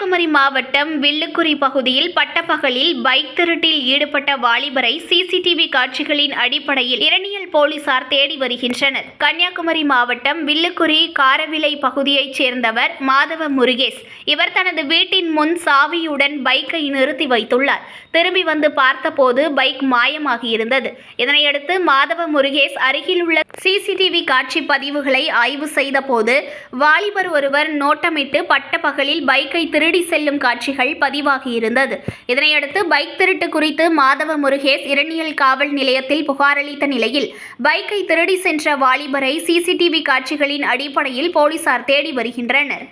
வில்லுக்குறி பகுதியில் பட்டப்பகலில் பைக் திருட்டில் ஈடுபட்ட வாலிபரை சிசிடிவி காட்சிகளின் அடிப்படையில் இரணியல் போலீசார் தேடி வருகின்றனர். கன்னியாகுமரி மாவட்டம் வில்லுக்குறி காரவிலை பகுதியைச் சேர்ந்தவர் மாதவ முருகேஷ். இவர் தனது வீட்டின் முன் சாவியுடன் பைக்கை நிறுத்தி வைத்துள்ளார். திரும்பி வந்து பார்த்தபோது பைக் மாயமாகியிருந்தது. இதனையடுத்து மாதவ முருகேஷ் அருகிலுள்ள சிசிடிவி காட்சி பதிவுகளை ஆய்வு செய்தபோது வாலிபர் ஒருவர் நோட்டமிட்டு பட்டப்பகலில் பைக்கை திருடி செல்லும் காட்சிகள் பதிவாகியிருந்தது. இதனையடுத்து பைக் திருட்டு குறித்து மாதவ முருகேஷ் இரணியல் காவல் நிலையத்தில் புகாரளித்த நிலையில் பைக்கை திருடி சென்ற வாலிபரை சிசிடிவி காட்சிகளின் அடிப்படையில் போலீசார் தேடி வருகின்றனர்.